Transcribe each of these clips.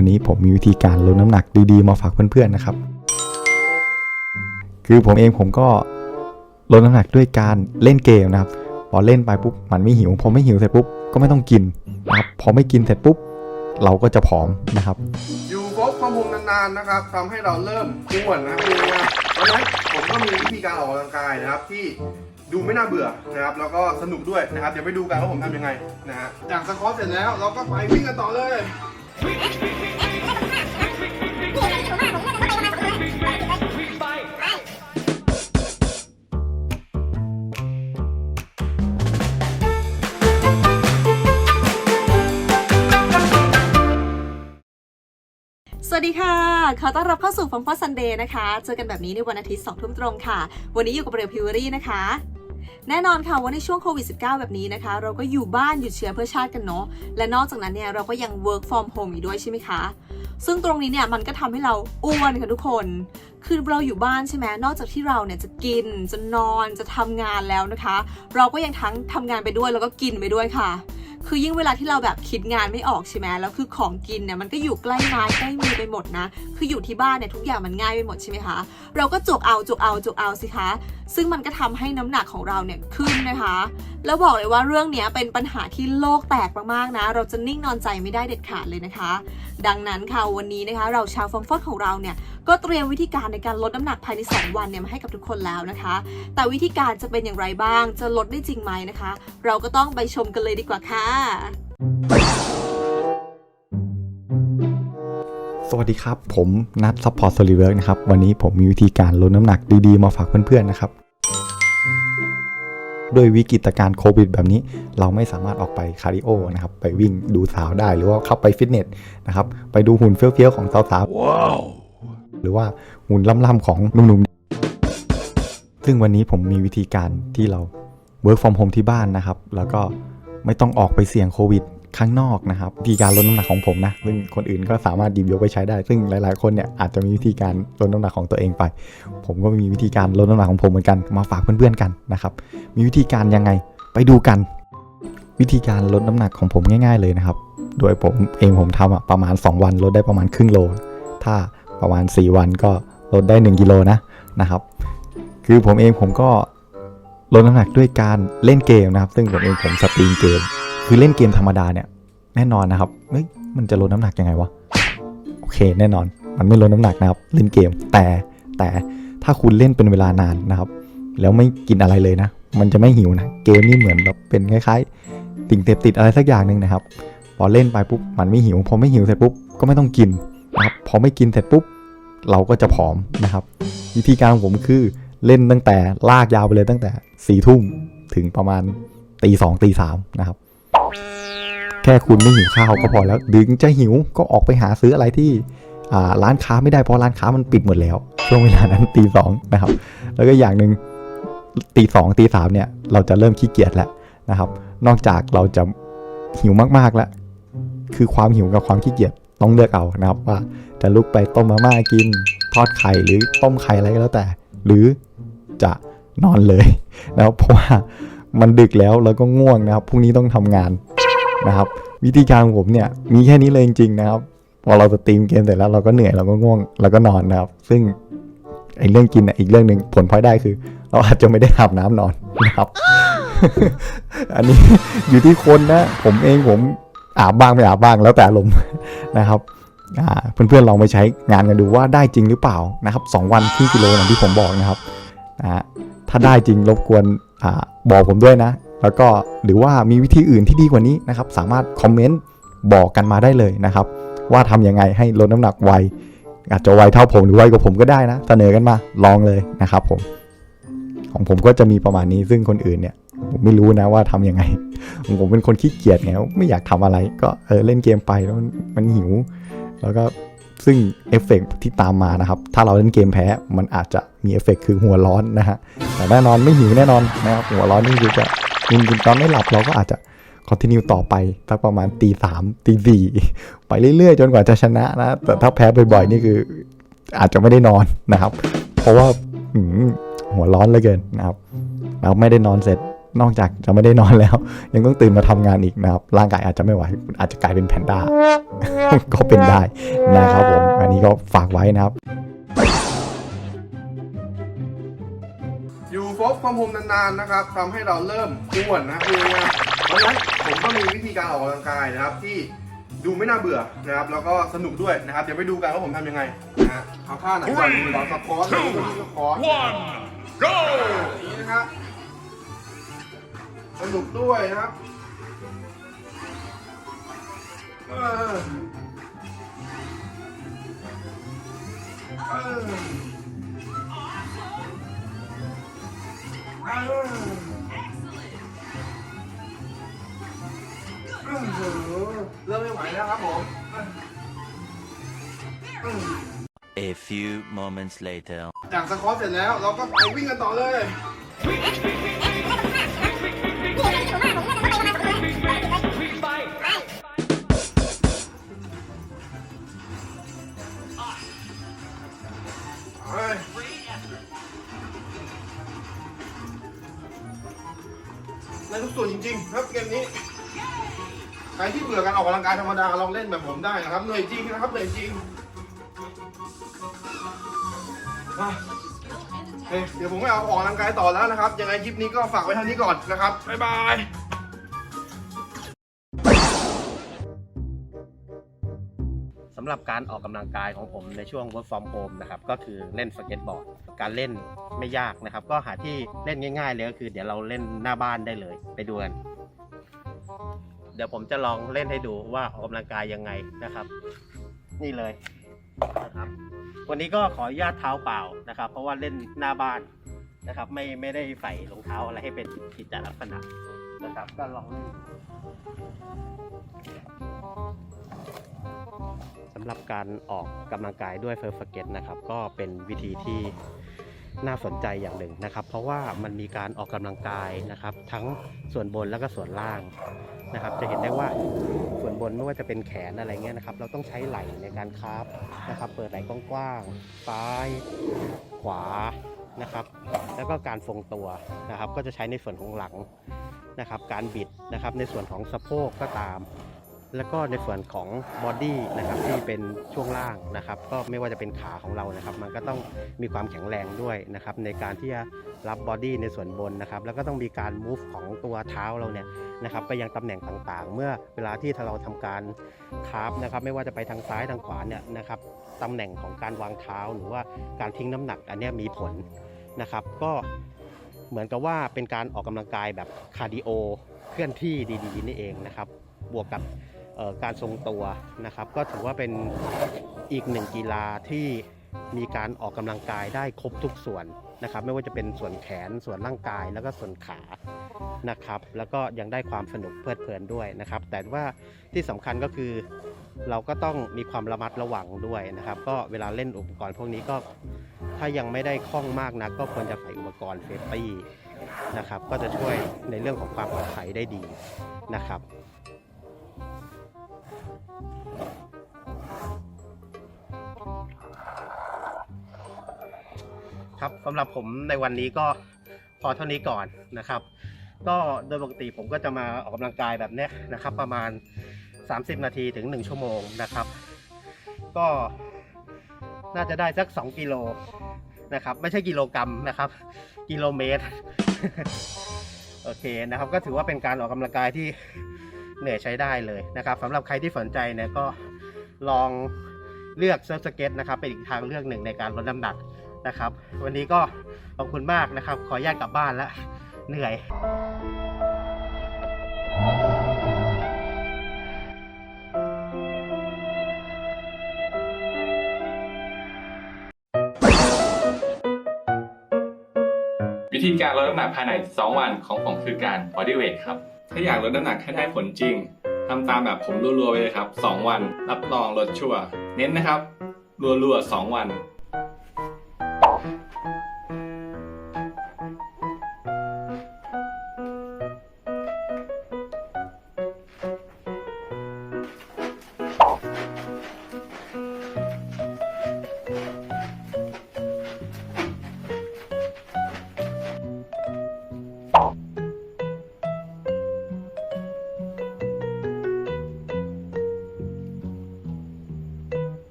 วันนี้ผมมีวิธีการลดน้ำหนักดีๆมาฝากเพื่อนๆนะครับ คือผมเองผมก็ลดน้ำหนักด้วยการเล่นเกมนะครับพอเล่นไปปุ๊บมันไม่หิวพอไม่หิวเสร็จปุ๊บก็ไม่ต้องกินนะครับพอไม่กินเสร็จปุ๊บเราก็จะผอมนะครับ อยู่ครบความภูมินานๆนะครับทำให้เราเริ่มอ้วนนะครับคือง่ายๆเพราะฉะนั้นผมก็มีวิธีการออกกำลังกายนะครับที่ดูไม่น่าเบื่อนะครับ แล้วก็สนุกด้วยนะครับ เดี๋ยวไปดูกันว่าผมทำยังไงนะฮะจากสควอตเสร็จแล้วเราก็ไปวิ่งกันต่อเลย สวัสดีค่ะ ขอต้อนรับเข้าสู่ฟังฟอซันเดย์นะคะ เจอกันแบบนี้ในวันอาทิตย์2ทุ่มตรงค่ะ วันนี้อยู่กับเรียวพิวรี่นะคะ แน่นอนค่ะว่าในช่วงโควิด -19 แบบนี้นะคะ เราก็อยู่บ้านหยุดเชื้อเพื่อชาติกันเนาะ และนอกจากนั้นเนี่ยเราก็ยัง work from home อีกด้วยใช่ไหมคะ ซึ่งตรงนี้เนี่ยมันก็ทำให้เราอ้วนค่ะทุกคน คือเราอยู่บ้านใช่ไหมนอกจากที่เราเนี่ยจะกิน จะนอน จะทำงานแล้วนะคะ เราก็ยังทั้งทำงานไปด้วยแล้วก็กินไปด้วยค่ะ คือยิ่งเวลาที่เราแบบคิดงานไม่ออกใช่ไหมแล้วคือของกินเนี่ยมันก็อยู่ใกล้ไม้ใกล้มือไปหมดนะ คืออยู่ที่บ้านเนี่ยทุกอย่างมันง่ายไปหมดใช่ไหมคะ เราก็จกเอาจกเอาจกเอาสิคะ ซึ่งมันก็ทำให้น้ำหนักของเราเนี่ยขึ้นนะคะ แล้วบอกเลยว่าเรื่องนี้เป็นปัญหาที่โลกแตกมากๆนะ เราจะนิ่งนอนใจไม่ได้เด็ดขาดเลยนะคะ ดังนั้นค่ะวันนี้นะคะ เราชาวฟองฟอดของเราเนี่ยก็เตรียมวิธีการในการลดน้ำหนักภายใน 2 วันเนี่ยมาให้กับทุกคนแล้วนะคะ แต่วิธีการจะเป็นอย่างไรบ้าง จะลดได้จริงไหมนะคะ เราก็ต้องไปชมกันเลยดีกว่าค่ะสวัสดีครับ ผมนัทซัพพอร์ตโซลิเวิร์กนะครับ วันนี้ผมมีวิธีการลดน้ำหนักดีๆ มาฝากเพื่อนๆนะครับด้วยวิกฤตการณ์โควิดแบบนี้เราไม่สามารถออกไปคาร์ดิโอนะครับ ไปวิ่งดูสาวได้หรือว่าเข้าไปฟิตเนสนะครับ ไปดูหุ่นเฟี้ยวๆของสาวๆหรือว่าหุ่นล่ำๆของหนุ่มๆ ซึ่งวันนี้ผมมีวิธีการที่เรา work from home ที่บ้านนะครับ แล้วก็ ไม่ต้องออกไปเสี่ยงโควิดข้างนอกนะครับวิธีการลดน้ำหนักของผมนะซึ่งคนอื่นก็สามารถหยิบยกไปใช้ได้ ซึ่งหลาย ๆ คนเนี่ยอาจจะมีวิธีการลดน้ำหนักของตัวเองไป ผมก็มีวิธีการลดน้ำหนักของผมเหมือนกันมาฝากเพื่อนๆกันนะครับมีวิธีการยังไงไปดูกัน วิธีการลดน้ำหนักของผมง่าย ๆ เลยนะครับ โดยผมเองผมทำอะประมาณ 2 วันลดได้ประมาณครึ่งโล ถ้าประมาณ 4 วันก็ลดได้ 1กิโลนะนะครับ คือผมเองผมก็ ลดน้ำหนักด้วยการเล่นเกมนะครับ ซึ่งผมเองผมสตรีมเกม คือเล่นเกมธรรมดาเนี่ย แน่นอนนะครับเฮ้ยมันจะลดน้ำหนักยังไงวะโอเค แน่นอน มันไม่ลดน้ำหนักนะครับ เล่นเกม แต่แต่ถ้าคุณเล่นเป็นเวลานานนะครับ แล้วไม่กินอะไรเลยนะ มันจะไม่หิวนะ เกมนี่เหมือนแบบเป็นคล้ายๆสิ่งเสพติดอะไรสักอย่างหนึ่งนะครับ พอเล่นไปปุ๊บมันไม่หิว พอไม่หิวเสร็จปุ๊บก็ไม่ต้องกินนะครับ พอไม่กินเสร็จปุ๊บเราก็จะผอมนะครับ วิธีการของผมคือ เล่นตั้งแต่ลากยาวไปเลยตั้งแต่สี่ทุ่มถึงประมาณตีสองตีสามนะครับ แค่คุณไม่หิวข้าวก็พอแล้วดึงจะหิวก็ออกไปหาซื้ออะไรที่ร้านค้าไม่ได้เพราะร้านค้ามันปิดหมดแล้ว ช่วงเวลานั้นตีสองนะครับ แล้วก็อย่างหนึ่งตีสองตีสามเนี่ย เราจะเริ่มขี้เกียจแล้วนะครับ นอกจากเราจะหิวมากๆแล้ว คือความหิวกับความขี้เกียจต้องเลือกเอานะครับว่าจะลุกไปต้มมาม่ากิน ทอดไข่หรือต้มไข่อะไรก็แล้วแต่ หรือ จะนอนเลยนะครับเพราะว่ามันดึกแล้วแล้วก็ง่วงนะครับพรุ่งนี้ต้องทำงานนะครับ วิธีการของผมเนี่ยมีแค่นี้เลยจริงๆนะครับพอเราสตรีมเกมเสร็จแล้วเราก็เหนื่อยเราก็ง่วงเราก็นอนนะครับ ซึ่งไอ้เรื่องกินน่ะอีกเรื่องหนึ่งผลพลอยได้คือ เราอาจจะไม่ได้อาบน้ำนอนนะครับ อันนี้อยู่ที่คนนะ ผมเองผมอาบบ้างไม่อาบบ้างแล้วแต่อารมนะครับเพื่อนๆลองไปใช้งานกันดูว่าได้จริงหรือเปล่านะครับสองวันครึ่งกิโลอย่างที่ผมบอกนะครับ อ่าถ้าได้จริงรบกวนอบอกผมด้วยนะ แล้วก็หรือว่ามีวิธีอื่นที่ดีกว่านี้นะครับ สามารถคอมเมนต์บอกกันมาได้เลยนะครับ ว่าทำยังไงให้ลดน้ำหนักไวอาจจะไวเท่าผมหรือไวกว่าผมก็ได้นะ เสนอกันมาลองเลยนะครับผม ของผมก็จะมีประมาณนี้ซึ่งคนอื่นเนี่ยผมไม่รู้นะว่าทำยังไง ผมเป็นคนขี้เกียจไงไม่อยากทำอะไร ก็เออเล่นเกมไปแล้วมันหิว แล้วก็ ซึ่งเอฟเฟกต์ที่ตามมานะครับ ถ้าเราเล่นเกมแพ้ มันอาจจะมีเอฟเฟกต์คือหัวร้อนนะฮะ แต่แน่นอนไม่หิวแน่นอนนะครับ หัวร้อนนี่คือจะกินกินตอนไม่หลับเราก็อาจจะคอนติเนียต่อไปสักประมาณตีสามตีสี่ไปเรื่อยๆ จนกว่าจะชนะนะ แต่ถ้าแพ้บ่อยๆ นี่คืออาจจะไม่ได้นอนนะครับ เพราะว่าหัวร้อนเหลือเกินนะครับเราไม่ได้นอนเสร็จ นอกจากจะไม่ได้นอนแล้ว ยังต้องตื่นมาทำงานอีกนะครับ ร่างกายอาจจะไม่ไหวคุณอาจจะกลายเป็นแพนด้าก็เป็นได้นะครับผม อันนี้ก็ฝากไว้นะครับ อยู่โฟกความโฮมนานๆนะครับทำให้เราเริ่มอ้วนนะคือง่ายๆเพราะฉะนั้นผมก็มีวิธีการออกกำลังกายนะครับที่ดูไม่น่าเบื่อนะครับ แล้วก็สนุกด้วยนะครับ เดี๋ยวไปดูกันว่าผมทำยังไงนะฮะเอาท่าไหนก่อนดีเราสปอร์ตเราสปอร์ต One, go! นี้นะครับ สนุกด้วยนะครับเออเออเออเริ่มไม่ไหวแล้วครับผม A few moments later. จากสควอตเสร็จแล้ว เราก็ไปวิ่งกันต่อเลย ครับเกมนี้ใครที่เบื่อการออกกำลังกายธรรมดาลองเล่นแบบผมได้นะครับเหนื่อยจริงนะครับเหนื่อยจริงเคเดี๋ยวผมไม่เอาออกกำลังกายต่อแล้วนะครับ ยังไงคลิปนี้ก็ฝากไว้เท่านี้ก่อนนะครับ บ๊ายบายสำหรับการออกกำลังกายของผมในช่วง work from home นะครับก็คือเล่นสเก็ตบอร์ด การเล่นไม่ยากนะครับ ก็หาที่เล่นง่ายๆเลยก็คือเดี๋ยวเราเล่นหน้าบ้านได้เลย ไปดูกัน เดี๋ยวผมจะลองเล่นให้ดูว่าออกกำลังกายยังไงนะครับ นี่เลยนะครับวันนี้ก็ขออนุญาตเท้าเปล่านะครับ เพราะว่าเล่นหน้าบ้านนะครับ ไม่ไม่ได้ใส่รองเท้าอะไรให้เป็นกิจลักษณะนะครับ ก็ลองเล่นสำหรับการออกกำลังกายด้วยเฟิร์สเก็ตนะครับ ก็เป็นวิธีที่น่าสนใจอย่างหนึ่งนะครับ เพราะว่ามันมีการออกกำลังกายนะครับ ทั้งส่วนบนแล้วก็ส่วนล่าง นะครับ จะเห็นได้ว่าส่วนบนไม่ว่าจะเป็นแขนอะไรเงี้ยนะครับ เราต้องใช้ไหล่ในการคาบนะครับ เปิดไหล่กว้างๆซ้าย ขวานะครับ แล้วก็การทรงตัวนะครับ ก็จะใช้ในส่วนของหลังนะครับ การบิดนะครับ ในส่วนของสะโพกก็ตาม แล้วก็ในส่วนของบอดี้นะครับที่เป็นช่วงล่างนะครับก็ไม่ว่าจะเป็นขาของเรานะครับ มันก็ต้องมีความแข็งแรงด้วยนะครับในการที่จะรับบอดี้ในส่วนบนนะครับแล้วก็ต้องมีการ move ของตัวเท้าเราเนี่ยนะครับไปยังตำแหน่งต่างๆ เมื่อเวลาที่เราทำการคาร์ฟนะครับไม่ว่าจะไปทางซ้ายทางขวาเนี่ยนะครับตำแหน่งของการวางเท้าหรือว่าการทิ้งน้ำหนักอันนี้มีผลนะครับก็เหมือนกับว่าเป็นการออกกำลังกายแบบคาร์ดิโอเคลื่อนที่ดีๆนี่เองนะครับบวกกับ การทรงตัวนะครับ ก็ถือว่าเป็นอีกหนึ่งกีฬาที่มีการออกกำลังกายได้ครบทุกส่วนนะครับ ไม่ว่าจะเป็นส่วนแขนส่วนร่างกายแล้วก็ส่วนขานะครับ แล้วก็ยังได้ความสนุกเพลิดเพลินด้วยนะครับ แต่ว่าที่สำคัญก็คือเราก็ต้องมีความระมัดระวังด้วยนะครับ ก็เวลาเล่นอุปกรณ์พวกนี้ก็ถ้ายังไม่ได้คล่องมากนะก็ควรจะใส่อุปกรณ์เซฟตี้นะครับ ก็จะช่วยในเรื่องของความปลอดภัยได้ดีนะครับ ครับสำหรับผมในวันนี้ก็พอเท่านี้ก่อนนะครับ ก็โดยปกติผมก็จะมาออกกำลังกายแบบนี้นะครับ ประมาณ 30 นาทีถึง 1 ชั่วโมงนะครับ ก็น่าจะได้สัก 2 กิโลนะครับ ไม่ใช่กิโลกรัมนะครับ กิโลเมตร โอเคนะครับ ก็ถือว่าเป็นการออกกำลังกายที่เหนื่อยใช้ได้เลยนะครับสำหรับใครที่สนใจเนี่ยก็ลองเลือกเซิร์ฟสเก็ตนะครับเป็นอีกทางเลือกหนึ่งในการลดน้ำหนัก นะครับ วันนี้ก็ขอบคุณมากนะครับ ขออนุญาตกลับบ้านแล้วเหนื่อยวิธีการลดน้ำหนักภายใน 2 วันของผมคือการ body weight ครับ ถ้าอยากลดน้ำหนักให้ได้ผลจริงทำตามแบบผมรัวๆไปเลยครับ 2 วัน รับรองลดชัวร์เน้นนะครับ รัวๆ 2 วัน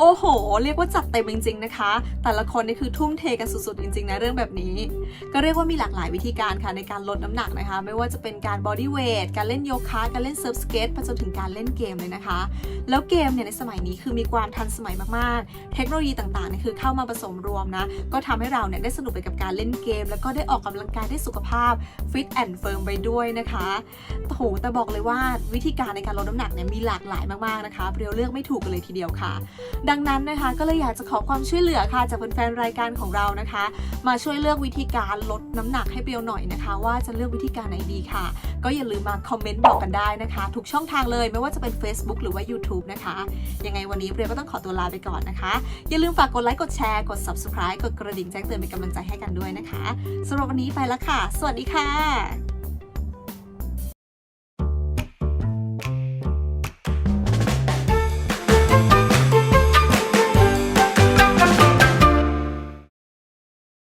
โอ้โห เรียกว่าจัดเต็มจริง ๆ นะคะ แต่ละคนนี่คือทุ่มเทกันสุดๆ จริง ๆ นะเรื่องแบบนี้ ก็เรียกว่ามีหลากหลายวิธีการค่ะในการลดน้ำหนักนะคะ ไม่ว่าจะเป็นการบอดี้เวทการเล่นโยคะ การเล่นเซิร์ฟสเกตไปจนถึงการเล่นเกมเลยนะคะ แล้วเกมเนี่ยในสมัยนี้คือมีความทันสมัยมากๆ เทคโนโลยีต่างๆนี่คือเข้ามาผสมรวมนะ ก็ทำให้เราเนี่ยได้สนุกไปกับการเล่นเกม แล้วก็ได้ออกกำลังกายได้สุขภาพฟิตแอนด์เฟิร์มไปด้วยนะคะโอ้โหแต่บอกเลยว่าวิธีการในการลดน้ำหนักเนี่ยมีหลากหลายมากๆนะคะเรียวเลือกไม่ถูกกันเลยทีเดียวค่ะดังนั้นนะคะก็เลยอยากจะขอความช่วยเหลือค่ะจากแฟนๆรายการของเรานะคะ มาช่วยเลือกวิธีการลดน้ำหนักให้เปรียวหน่อยนะคะ ว่าจะเลือกวิธีการไหนดีค่ะ ก็อย่าลืมมาคอมเมนต์บอกกันได้นะคะทุกช่องทางเลยไม่ว่าจะเป็น Facebook หรือว่า YouTube นะคะยังไงวันนี้เปรียวก็ต้องขอตัวลาไปก่อนนะคะ อย่าลืมฝากกดไลค์กดแชร์กด Subscribe กดกระดิ่งแจ้งเตือนเป็นกำลังใจให้กันด้วยนะคะสำหรับวันนี้ไปแล้วค่ะ สวัสดีค่ะ